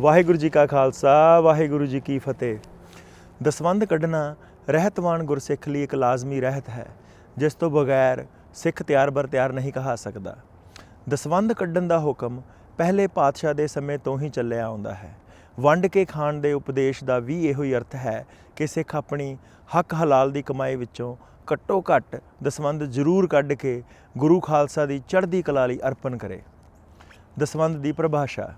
ਵਾਹਿਗੁਰੂ ਜੀ ਕਾ ਖਾਲਸਾ, ਵਾਹਿਗੁਰੂ ਜੀ ਕੀ ਫਤਿਹ। ਦਸਵੰਧ ਕੱਢਣਾ ਰਹਿਤਵਾਨ ਗੁਰਸਿੱਖ ਲਈ ਇੱਕ ਲਾਜ਼ਮੀ ਰਹਿਤ ਹੈ, ਜਿਸ ਤੋਂ ਬਗੈਰ ਸਿੱਖ ਤਿਆਰ ਬਰ ਤਿਆਰ ਨਹੀਂ ਕਹਾ ਸਕਦਾ। ਦਸਵੰਧ ਕੱਢਣ ਦਾ ਹੁਕਮ ਪਹਿਲੇ ਪਾਤਸ਼ਾਹ ਦੇ ਸਮੇਂ ਤੋਂ ਹੀ ਚੱਲਿਆ ਆਉਂਦਾ ਹੈ। ਵੰਡ ਕੇ ਖਾਣ ਦੇ ਉਪਦੇਸ਼ ਦਾ ਵੀ ਇਹੋ ਹੀ ਅਰਥ ਹੈ ਕਿ ਸਿੱਖ ਆਪਣੀ ਹੱਕ ਹਲਾਲ ਦੀ ਕਮਾਈ ਵਿੱਚੋਂ ਘੱਟੋ ਘੱਟ ਦਸਵੰਧ ਜ਼ਰੂਰ ਕੱਢ ਕੇ ਗੁਰੂ ਖਾਲਸਾ ਦੀ ਚੜ੍ਹਦੀ ਕਲਾ ਲਈ ਅਰਪਣ ਕਰੇ। ਦਸਵੰਧ ਦੀ ਪਰਿਭਾਸ਼ਾ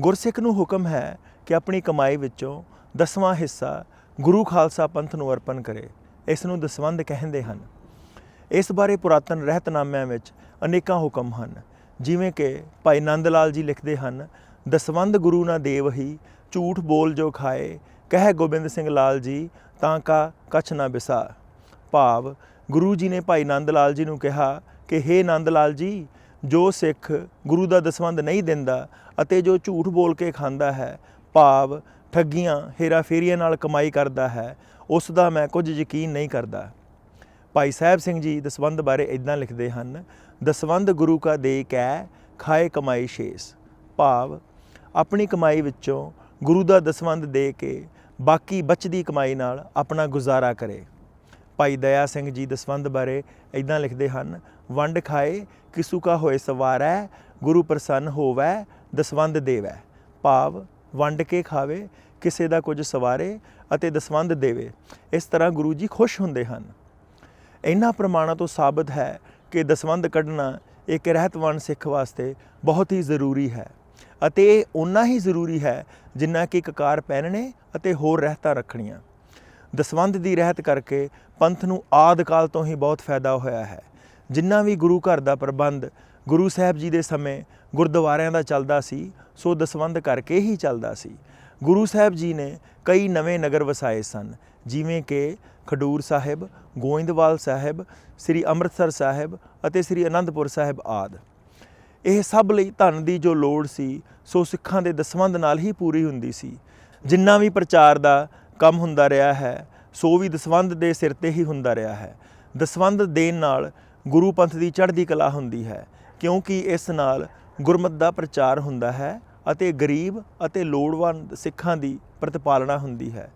ਗੁਰਸਿੱਖ ਨੂੰ ਹੁਕਮ ਹੈ ਕਿ ਆਪਣੀ ਕਮਾਈ ਵਿੱਚੋਂ ਦਸਵਾਂ ਹਿੱਸਾ ਗੁਰੂ ਖਾਲਸਾ ਪੰਥ ਨੂੰ ਅਰਪਣ ਕਰੇ। ਇਸ ਨੂੰ ਦਸਵੰਧ ਕਹਿੰਦੇ ਹਨ। ਇਸ ਬਾਰੇ ਪੁਰਾਤਨ ਰਹਿਤਨਾਮਿਆਂ ਵਿੱਚ ਅਨੇਕਾਂ ਹੁਕਮ ਹਨ। ਜਿਵੇਂ ਕਿ ਭਾਈ ਨੰਦ ਲਾਲ ਜੀ ਲਿਖਦੇ ਹਨ, ਦਸਵੰਧ ਗੁਰੂ ਨਾ ਦੇਵ ਹੀ, ਝੂਠ ਬੋਲ ਜੋ ਖਾਏ, ਕਹਿ ਗੋਬਿੰਦ ਸਿੰਘ ਲਾਲ ਜੀ, ਤਾਂ ਕਾ ਕਛ ਨਾ ਬਿਸਾ। ਭਾਵ, ਗੁਰੂ ਜੀ ਨੇ ਭਾਈ ਨੰਦ ਲਾਲ ਜੀ ਨੂੰ ਕਿਹਾ ਕਿ, ਹੇ ਨੰਦ ਲਾਲ ਜੀ ਜੋ ਸਿੱਖ ਗੁਰੂ ਦਾ ਦਸਵੰਧ ਨਹੀਂ ਦਿੰਦਾ ਅਤੇ ਜੋ ਝੂਠ ਬੋਲ ਕੇ ਖਾਂਦਾ ਹੈ, ਭਾਵ ਠੱਗੀਆਂ, ਹੇਰਾਫੇਰੀਆਂ ਨਾਲ ਕਮਾਈ ਕਰਦਾ ਹੈ, ਉਸ ਦਾ ਮੈਂ ਕੁਝ ਯਕੀਨ ਨਹੀਂ ਕਰਦਾ। ਭਾਈ ਸਾਹਿਬ ਸਿੰਘ ਜੀ ਦਸਵੰਧ ਬਾਰੇ ਇਦਾਂ ਲਿਖਦੇ ਹਨ ਦਸਵੰਧ ਗੁਰੂ ਕਾ ਦੇ ਕੈ, ਖਾਏ ਕਮਾਈ ਸ਼ੇਸ। ਭਾਵ, ਆਪਣੀ ਕਮਾਈ ਵਿੱਚੋਂ ਗੁਰੂ ਦਾ ਦਸਵੰਧ ਦੇ ਕੇ ਬਾਕੀ ਬਚਦੀ ਕਮਾਈ ਨਾਲ ਆਪਣਾ ਗੁਜ਼ਾਰਾ ਕਰੇ। ਭਾਈ ਦਇਆ ਸਿੰਘ ਜੀ ਦਸਵੰਧ ਬਾਰੇ ਇਦਾਂ ਲਿਖਦੇ ਹਨ ਵੰਡ ਖਾਏ, ਕਿਸੂ ਕਾ ਹੋਏ ਸਵਾਰੈ, ਗੁਰੂ ਪ੍ਰਸੰਨ ਹੋਵੈ ਦਸਵੰਧ ਦੇਵੈ। ਭਾਵ, ਵੰਡ ਕੇ ਖਾਵੇ, ਕਿਸੇ ਦਾ ਕੁਝ ਸਵਾਰੇ ਅਤੇ ਦਸਵੰਧ ਦੇਵੇ। ਇਸ ਤਰ੍ਹਾਂ ਗੁਰੂ ਜੀ ਖੁਸ਼ ਹੁੰਦੇ ਹਨ। ਇਹਨਾਂ ਪ੍ਰਮਾਣਾਂ ਤੋਂ ਸਾਬਤ ਹੈ ਕਿ ਦਸਵੰਧ ਕੱਢਣਾ ਇੱਕ ਰਹਿਤਵਾਨ ਸਿੱਖ ਵਾਸਤੇ ਬਹੁਤ ਹੀ ਜ਼ਰੂਰੀ ਹੈ ਅਤੇ ਇਹ ਉਨਾ ਹੀ ਜ਼ਰੂਰੀ ਹੈ ਜਿੰਨਾ ਕਿ ਕਕਾਰ ਪਹਿਨਣੇ ਅਤੇ ਹੋਰ ਰਹਿਤਾਂ ਰੱਖਣੀਆਂ। ਦਸਵੰਧ ਦੀ ਰਹਿਤ ਕਰਕੇ ਪੰਥ ਨੂੰ ਆਦਿ ਕਾਲ ਤੋਂ ਹੀ ਬਹੁਤ ਫਾਇਦਾ ਹੋਇਆ ਹੈ। ਜਿੰਨਾ ਵੀ ਗੁਰੂ ਘਰ ਦਾ ਪ੍ਰਬੰਧ ਗੁਰੂ ਸਾਹਿਬ ਜੀ ਦੇ ਸਮੇਂ ਗੁਰਦੁਆਰਿਆਂ ਦਾ ਚੱਲਦਾ ਸੀ, ਸੋ ਦਸਵੰਧ ਕਰਕੇ ਹੀ ਚੱਲਦਾ ਸੀ। ਗੁਰੂ ਸਾਹਿਬ ਜੀ ਨੇ ਕਈ ਨਵੇਂ ਨਗਰ ਵਸਾਏ ਸਨ, ਜਿਵੇਂ ਕਿ ਖਡੂਰ ਸਾਹਿਬ, ਗੋਇੰਦਵਾਲ ਸਾਹਿਬ, ਸ੍ਰੀ ਅੰਮ੍ਰਿਤਸਰ ਸਾਹਿਬ ਅਤੇ ਸ੍ਰੀ ਅਨੰਦਪੁਰ ਸਾਹਿਬ ਆਦ। ਇਹ ਸਭ ਲਈ ਧਨ ਦੀ ਜੋ ਲੋੜ ਸੀ, ਸੋ ਸਿੱਖਾਂ ਦੇ ਦਸਵੰਧ ਨਾਲ ਹੀ ਪੂਰੀ ਹੁੰਦੀ ਸੀ। ਜਿੰਨਾ ਵੀ ਪ੍ਰਚਾਰ ਦਾ ਕੰਮ ਹੁੰਦਾ ਰਿਹਾ ਹੈ, ਸੋ ਵੀ ਦਸਵੰਧ ਦੇ ਸਿਰ ਤੇ ਹੀ ਹੁੰਦਾ ਰਿਹਾ ਹੈ। ਦਸਵੰਧ ਦੇਣ ਨਾਲ ਗੁਰੂ ਪੰਥ ਦੀ ਚੜ੍ਹਦੀ ਕਲਾ ਹੁੰਦੀ ਹੈ, ਕਿਉਂਕਿ ਇਸ ਨਾਲ ਗੁਰਮਤ ਦਾ ਪ੍ਰਚਾਰ ਹੁੰਦਾ ਹੈ ਅਤੇ ਗਰੀਬ ਅਤੇ ਲੋੜਵੰਦ ਸਿੱਖਾਂ ਦੀ ਪ੍ਰਤਪਾਲਣਾ ਹੁੰਦੀ ਹੈ।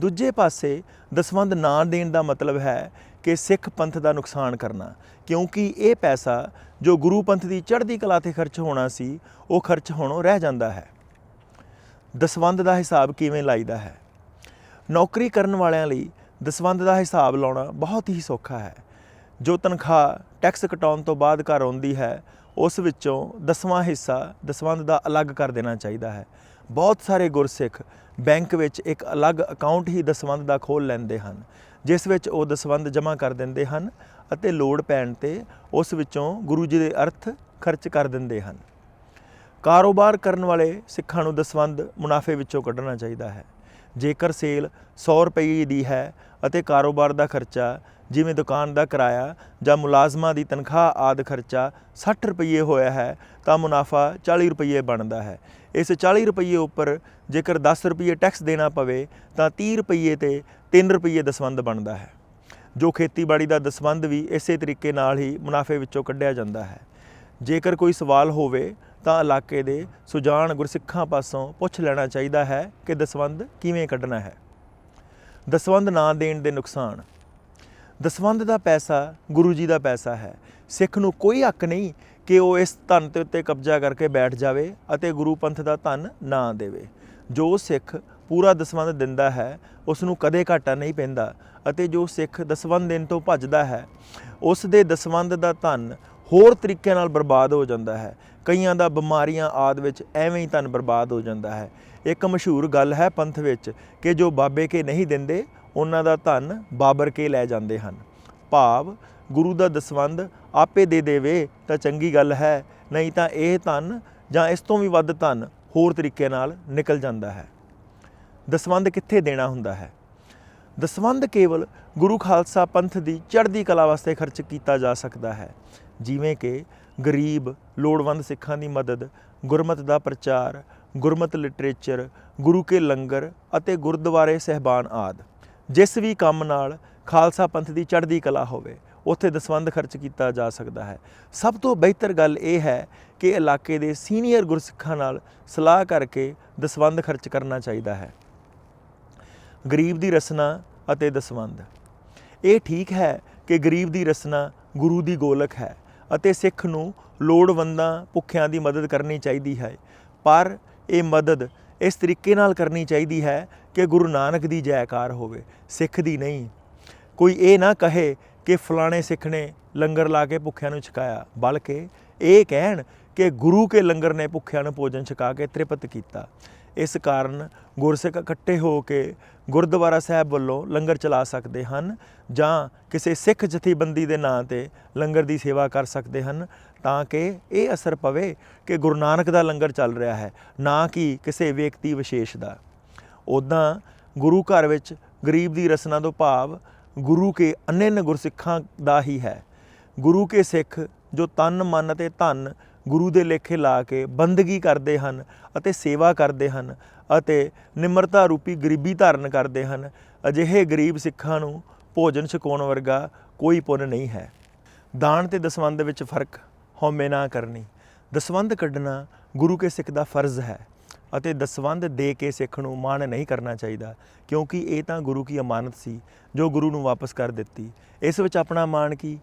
ਦੂਜੇ ਪਾਸੇ ਦਸਵੰਧ ਨਾ ਦੇਣ ਦਾ ਮਤਲਬ ਹੈ ਕਿ ਸਿੱਖ ਪੰਥ ਦਾ ਨੁਕਸਾਨ ਕਰਨਾ, ਕਿਉਂਕਿ ਇਹ ਪੈਸਾ ਜੋ ਗੁਰੂ ਪੰਥ ਦੀ ਚੜ੍ਹਦੀ ਕਲਾ ਤੇ ਖਰਚ ਹੋਣਾ ਸੀ, ਉਹ ਖਰਚ ਹੋਣੋਂ ਰਹਿ ਜਾਂਦਾ ਹੈ। ਦਸਵੰਧ ਦਾ ਹਿਸਾਬ ਕਿਵੇਂ ਲਾਈਦਾ ਹੈ? ਨੌਕਰੀ ਕਰਨ ਵਾਲਿਆਂ ਲਈ ਦਸਵੰਧ ਦਾ ਹਿਸਾਬ ਲਾਉਣਾ ਬਹੁਤ ਹੀ ਸੌਖਾ ਹੈ। ਜੋ ਤਨਖਾਹ ਟੈਕਸ ਕਟਾਉਣ ਤੋਂ ਬਾਅਦ ਘਰ ਆਉਂਦੀ ਹੈ, ਉਸ ਵਿੱਚੋਂ ਦਸਵਾਂ ਹਿੱਸਾ ਦਸਵੰਧ ਦਾ ਅਲੱਗ ਕਰ ਦੇਣਾ ਚਾਹੀਦਾ ਹੈ। ਬਹੁਤ ਸਾਰੇ ਗੁਰਸਿੱਖ ਬੈਂਕ ਵਿੱਚ ਇੱਕ ਅਲੱਗ ਅਕਾਊਂਟ ਹੀ ਦਸਵੰਧ ਦਾ ਖੋਲ ਲੈਂਦੇ ਹਨ, ਜਿਸ ਵਿੱਚ ਉਹ ਦਸਵੰਧ ਜਮ੍ਹਾਂ ਕਰ ਦਿੰਦੇ ਹਨ ਅਤੇ ਲੋੜ ਪੈਣ ਤੇ ਉਸ ਵਿੱਚੋਂ ਗੁਰੂ ਜੀ ਦੇ ਅਰਥ ਖਰਚ ਕਰ ਦਿੰਦੇ ਹਨ। ਕਾਰੋਬਾਰ ਕਰਨ ਵਾਲੇ ਸਿੱਖਾਂ ਨੂੰ ਦਸਵੰਧ ਮੁਨਾਫੇ ਵਿੱਚੋਂ ਕੱਢਣਾ ਚਾਹੀਦਾ ਹੈ। ਜੇਕਰ ਸੇਲ 100 ਰੁਪਏ ਦੀ ਹੈ ਅਤੇ ਕਾਰੋਬਾਰ ਦਾ ਖਰਚਾ ਜਿਵੇਂ ਦੁਕਾਨ ਦਾ ਕਿਰਾਇਆ ਜਾਂ ਮੁਲਾਜ਼ਮਾਂ ਦੀ ਤਨਖਾਹ ਆਦ ਖਰਚਾ 60 ਰੁਪਏ ਹੋਇਆ ਹੈ, ਤਾਂ ਮੁਨਾਫਾ 40 ਰੁਪਏ ਬਣਦਾ ਹੈ। ਇਸ 40 ਰੁਪਏ ਉੱਪਰ ਜੇਕਰ 10 ਰੁਪਏ ਟੈਕਸ ਦੇਣਾ ਪਵੇ, ਤਾਂ 30 ਰੁਪਏ ਤੇ 3 ਰੁਪਏ ਦਸਵੰਧ ਬਣਦਾ ਹੈ। ਜੋ ਖੇਤੀਬਾੜੀ ਦਾ ਦਸਵੰਧ ਵੀ ਇਸੇ ਤਰੀਕੇ ਨਾਲ ਹੀ ਮੁਨਾਫੇ ਵਿੱਚੋਂ ਕੱਢਿਆ ਜਾਂਦਾ ਹੈ। ਜੇਕਰ ਕੋਈ ਸਵਾਲ ਹੋਵੇ, ਤਾਂ ਇਲਾਕੇ ਦੇ ਸੁਜਾਨ ਗੁਰਸਿੱਖਾਂ ਪਾਸੋਂ ਪੁੱਛ ਲੈਣਾ ਚਾਹੀਦਾ ਹੈ ਕਿ ਦਸਵੰਧ ਕਿਵੇਂ ਕੱਢਣਾ ਹੈ। ਦਸਵੰਧ ਨਾ ਦੇਣ ਦੇ ਨੁਕਸਾਨ ਦਸਵੰਧ ਦਾ ਪੈਸਾ ਗੁਰੂ ਜੀ ਦਾ ਪੈਸਾ ਹੈ। ਸਿੱਖ ਨੂੰ ਕੋਈ ਹੱਕ ਨਹੀਂ ਕਿ ਉਹ ਇਸ ਧਨ ਦੇ ਉੱਤੇ ਕਬਜ਼ਾ ਕਰਕੇ ਬੈਠ ਜਾਵੇ ਅਤੇ ਗੁਰੂ ਪੰਥ ਦਾ ਧਨ ਨਾ ਦੇਵੇ। ਜੋ ਸਿੱਖ ਪੂਰਾ ਦਸਵੰਧ ਦਿੰਦਾ ਹੈ ਉਸ ਨੂੰ ਕਦੇ ਘਾਟਾ ਨਹੀਂ ਪੈਂਦਾ ਅਤੇ ਜੋ ਸਿੱਖ ਦਸਵੰਧ ਦੇਣ ਤੋਂ ਭੱਜਦਾ ਹੈ, ਉਸ ਦੇ ਦਸਵੰਧ ਦਾ ਧਨ ਹੋਰ ਤਰੀਕੇ ਨਾਲ ਬਰਬਾਦ ਹੋ ਜਾਂਦਾ ਹੈ। ਕਈਆਂ ਦਾ ਬਿਮਾਰੀਆਂ ਆਦ ਵਿੱਚ ਐਵੇਂ ਹੀ ਧਨ ਬਰਬਾਦ ਹੋ ਜਾਂਦਾ ਹੈ। ਇੱਕ ਮਸ਼ਹੂਰ ਗੱਲ ਹੈ ਪੰਥ ਵਿੱਚ ਕਿ ਜੋ ਬਾਬੇ ਕੇ ਨਹੀਂ ਦਿੰਦੇ ਉਹਨਾਂ ਦਾ ਧਨ ਬਾਬਰ ਕੇ ਲੈ ਜਾਂਦੇ ਹਨ। ਭਾਵ, ਗੁਰੂ ਦਾ ਦਸਵੰਧ ਆਪੇ ਦੇ ਦੇਵੇ ਤਾਂ ਚੰਗੀ ਗੱਲ ਹੈ, ਨਹੀਂ ਤਾਂ ਇਹ ਧਨ ਜਾਂ ਇਸ ਤੋਂ ਵੀ ਵੱਧ ਧਨ ਹੋਰ ਤਰੀਕੇ ਨਾਲ ਨਿਕਲ ਜਾਂਦਾ ਹੈ। ਦਸਵੰਧ ਕਿੱਥੇ ਦੇਣਾ ਹੁੰਦਾ ਹੈ? ਦਸਵੰਧ ਕੇਵਲ ਗੁਰੂ ਖਾਲਸਾ ਪੰਥ ਦੀ ਚੜ੍ਹਦੀ ਕਲਾ ਵਾਸਤੇ ਖਰਚ ਕੀਤਾ ਜਾ ਸਕਦਾ ਹੈ। ਜਿਵੇਂ ਕਿ ਗਰੀਬ, ਲੋੜਵੰਦ ਸਿੱਖਾਂ ਦੀ ਮਦਦ, ਗੁਰਮਤ ਦਾ ਪ੍ਰਚਾਰ, ਗੁਰਮਤ ਲਿਟਰੇਚਰ, ਗੁਰੂ ਕੇ ਲੰਗਰ ਅਤੇ ਗੁਰਦੁਆਰੇ ਸਹਿਬਾਨ ਆਦਿ। ਜਿਸ ਵੀ ਕੰਮ ਨਾਲ ਖਾਲਸਾ ਪੰਥ ਦੀ ਚੜ੍ਹਦੀ ਕਲਾ ਹੋਵੇ, ਉੱਥੇ ਦਸਵੰਧ ਖਰਚ ਕੀਤਾ ਜਾ ਸਕਦਾ ਹੈ। ਸਭ ਤੋਂ ਬਿਹਤਰ ਗੱਲ ਇਹ ਹੈ ਕਿ ਇਲਾਕੇ ਦੇ ਸੀਨੀਅਰ ਗੁਰਸਿੱਖਾਂ ਨਾਲ ਸਲਾਹ ਕਰਕੇ ਦਸਵੰਧ ਖਰਚ ਕਰਨਾ ਚਾਹੀਦਾ ਹੈ। ਗਰੀਬ ਦੀ ਰਸਨਾ ਅਤੇ ਦਸਵੰਧ। ਇਹ ਠੀਕ ਹੈ ਕਿ ਗਰੀਬ ਦੀ ਰਸਨਾ ਗੁਰੂ ਦੀ ਗੋਲਕ ਹੈ ਅਤੇ ਸਿੱਖ ਨੂੰ ਲੋੜਵੰਦਾਂ ਭੁੱਖਿਆਂ ਦੀ ਮਦਦ ਕਰਨੀ ਚਾਹੀਦੀ ਹੈ, ਪਰ ਇਹ ਮਦਦ ਇਸ ਤਰੀਕੇ ਨਾਲ ਕਰਨੀ ਚਾਹੀਦੀ ਹੈ ਕਿ ਗੁਰੂ ਨਾਨਕ ਦੀ ਜੈਕਾਰ ਹੋਵੇ ਸਿੱਖ ਦੀ ਨਹੀਂ। ਕੋਈ ਇਹ ਨਾ ਕਹੇ ਕਿ ਫਲਾਣੇ ਸਿੱਖ ਨੇ ਲੰਗਰ ਲਾ ਕੇ ਭੁੱਖਿਆਂ ਨੂੰ ਛਕਾਇਆ, ਬਲਕਿ ਇਹ ਕਹਿਣ ਕਿ ਗੁਰੂ ਕੇ ਲੰਗਰ ਨੇ ਭੁੱਖਿਆਂ ਨੂੰ ਭੋਜਨ ਛਕਾ ਕੇ ਤ੍ਰਿਪਤ ਕੀਤਾ। ਇਸ ਕਾਰਨ ਗੁਰਸਿੱਖ ਇਕੱਠੇ ਹੋ ਕੇ ਗੁਰਦੁਆਰਾ ਸਾਹਿਬ ਵੱਲੋਂ ਲੰਗਰ ਚਲਾ ਸਕਦੇ ਹਨ, ਜਾਂ ਕਿਸੇ ਸਿੱਖ ਜਥੇਬੰਦੀ ਦੇ ਨਾਂ ਤੇ ਲੰਗਰ ਦੀ ਸੇਵਾ ਕਰ ਸਕਦੇ ਹਨ, ਤਾਂ ਕਿ ਇਹ ਅਸਰ ਪਵੇ ਕਿ ਗੁਰੂ ਨਾਨਕ ਦਾ ਲੰਗਰ ਚੱਲ ਰਿਹਾ ਹੈ, ਨਾ ਕਿ ਕਿਸੇ ਵਿਅਕਤੀ ਵਿਸ਼ੇਸ਼ ਦਾ। ਉਦਾਂ ਗੁਰੂ ਘਰ ਵਿੱਚ ਗਰੀਬ ਦੀ ਰਸਨਾ ਤੋਂ ਭਾਵ ਗੁਰੂ ਕੇ ਅਨੰਨ ਗੁਰਸਿੱਖਾਂ ਦਾ ਹੀ ਹੈ। ਗੁਰੂ ਕੇ ਸਿੱਖ ਜੋ ਤਨ, ਮਨ ਅਤੇ ਧਨ ਗੁਰੂ ਦੇ ਲੇਖੇ ਲਾ ਕੇ ਬੰਦਗੀ ਕਰਦੇ ਹਨ ਅਤੇ ਸੇਵਾ ਕਰਦੇ ਹਨ ਅਤੇ ਨਿਮਰਤਾ ਰੂਪੀ ਗਰੀਬੀ ਧਾਰਨ ਕਰਦੇ ਹਨ, ਅਜਿਹੇ ਗਰੀਬ ਸਿੱਖਾਂ ਨੂੰ ਭੋਜਨ ਛਕਾਉਣ ਵਰਗਾ ਕੋਈ ਪੁੰਨ ਨਹੀਂ ਹੈ। ਦਾਨ ਤੇ ਦਸਵੰਧ ਵਿੱਚ ਫ਼ਰਕ ਹਉਮੈ ਨਾ ਕਰਨੀ। ਦਸਵੰਧ ਕੱਢਣਾ ਗੁਰੂ ਕੇ ਸਿੱਖ ਦਾ ਫਰਜ਼ ਹੈ। ਅਤੇ ਦਸਵੰਧ ਦੇ ਕੇ ਸਿੱਖ ਨੂੰ ਮਾਣ ਨਹੀਂ ਕਰਨਾ ਚਾਹੀਦਾ, ਕਿਉਂਕਿ ਇਹ ਤਾਂ ਗੁਰੂ ਕੀ ਅਮਾਨਤ ਸੀ, ਜੋ ਗੁਰੂ ਨੂੰ ਵਾਪਸ ਕਰ ਦਿੱਤੀ। ਇਸ ਵਿੱਚ ਆਪਣਾ ਮਾਣ ਕੀ?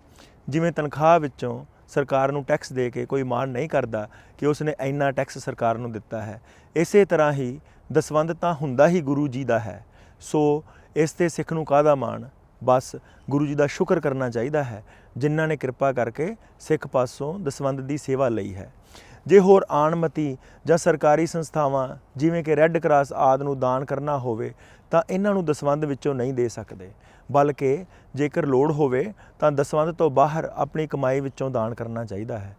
ਜਿਵੇਂ ਤਨਖਾਹ ਵਿੱਚੋਂ ਸਰਕਾਰ ਨੂੰ ਟੈਕਸ ਦੇ ਕੇ ਕੋਈ ਮਾਣ ਨਹੀਂ ਕਰਦਾ ਕਿ ਉਸਨੇ ਇੰਨਾ ਟੈਕਸ ਸਰਕਾਰ ਨੂੰ ਦਿੱਤਾ ਹੈ। ਇਸੇ ਤਰ੍ਹਾਂ ਹੀ ਦਸਵੰਧ ਤਾਂ ਹੁੰਦਾ ਹੀ ਗੁਰੂ ਜੀ ਦਾ ਹੈ। ਸੋ ਇਸ ਤੇ ਸਿੱਖ ਨੂੰ ਕਾਹਦਾ ਮਾਣ? ਬਸ ਗੁਰੂ ਜੀ ਦਾ ਸ਼ੁਕਰ ਕਰਨਾ ਚਾਹੀਦਾ ਹੈ, ਜਿਨ੍ਹਾਂ ਨੇ ਕਿਰਪਾ ਕਰਕੇ ਸਿੱਖ ਪਾਸੋਂ ਦਸਵੰਧ ਦੀ ਸੇਵਾ ਲਈ ਹੈ। ਜੇ ਹੋਰ ਆਣਮਤੀ ਜਾਂ ਸਰਕਾਰੀ ਸੰਸਥਾਵਾਂ, ਜਿਵੇਂ ਕਿ ਰੈੱਡ ਕਰਾਸ ਆਦ ਨੂੰ ਦਾਨ ਕਰਨਾ ਹੋਵੇ, ਤਾਂ ਇਹਨਾਂ ਨੂੰ ਦਸਵੰਧ ਵਿੱਚੋਂ ਨਹੀਂ ਦੇ ਸਕਦੇ। ਬਲਕਿ ਜੇਕਰ ਲੋੜ ਹੋਵੇ, ਤਾਂ ਦਸਵੰਧ ਤੋਂ ਬਾਹਰ ਆਪਣੀ ਕਮਾਈ ਵਿੱਚੋਂ ਦਾਨ ਕਰਨਾ ਚਾਹੀਦਾ ਹੈ।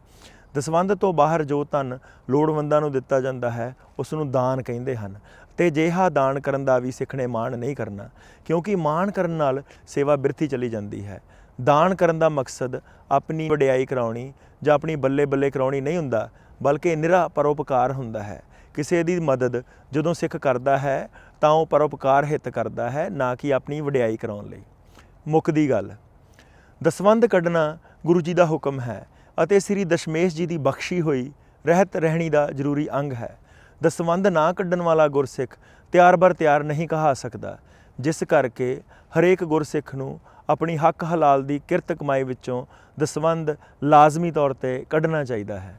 ਦਸਵੰਧ ਤੋਂ ਬਾਹਰ ਜੋ ਧਨ ਲੋੜਵੰਦਾਂ ਨੂੰ ਦਿੱਤਾ ਜਾਂਦਾ ਹੈ, ਉਸ ਨੂੰ ਦਾਨ ਕਹਿੰਦੇ ਹਨ। ਤੇ ਜਿਹਾ ਦਾਨ ਕਰਨ ਦਾ ਵੀ ਸਿੱਖਣੇ ਮਾਣ ਨਹੀਂ ਕਰਨਾ, ਕਿਉਂਕਿ ਮਾਣ ਕਰਨ ਨਾਲ ਸੇਵਾ ਬਿਰਥੀ ਚਲੀ ਜਾਂਦੀ ਹੈ। ਦਾਨ ਕਰਨ ਦਾ ਮਕਸਦ ਆਪਣੀ ਵਡਿਆਈ ਕਰਾਉਣੀ ਜਾਂ ਆਪਣੀ ਬੱਲੇ ਬੱਲੇ ਕਰਾਉਣੀ ਨਹੀਂ ਹੁੰਦਾ ਬਲਕਿ ਨਿਰਾ ਪਰਉਪਕਾਰ ਹੁੰਦਾ ਹੈ। ਕਿਸੇ ਦੀ ਮਦਦ ਜਦੋਂ ਸਿੱਖ ਕਰਦਾ ਹੈ, ਤਾਂ ਉਹ ਪਰਉਪਕਾਰ ਹਿੱਤ ਕਰਦਾ ਹੈ, ਨਾ ਕਿ ਆਪਣੀ ਵਡਿਆਈ ਕਰਾਉਣ ਲਈ। ਮੁੱਕਦੀ ਗੱਲ, ਦਸਵੰਧ ਕੱਢਣਾ ਗੁਰੂ ਜੀ ਦਾ ਹੁਕਮ ਹੈ ਅਤੇ ਸ੍ਰੀ ਦਸ਼ਮੇਸ਼ ਜੀ ਦੀ ਬਖਸ਼ੀ ਹੋਈ ਰਹਿਤ ਰਹਿਣੀ ਦਾ ਜ਼ਰੂਰੀ ਅੰਗ ਹੈ। ਦਸਵੰਧ ਨਾ ਕੱਢਣ ਵਾਲਾ ਗੁਰਸਿੱਖ ਤਿਆਰ ਬਰ ਤਿਆਰ ਨਹੀਂ ਕਹਾ ਸਕਦਾ, ਜਿਸ ਕਰਕੇ ਹਰੇਕ ਗੁਰਸਿੱਖ ਨੂੰ ਆਪਣੀ ਹੱਕ ਹਲਾਲ ਦੀ ਕਿਰਤ ਕਮਾਈ ਵਿੱਚੋਂ ਦਸਵੰਧ ਲਾਜ਼ਮੀ ਤੌਰ ਤੇ ਕੱਢਣਾ ਚਾਹੀਦਾ ਹੈ।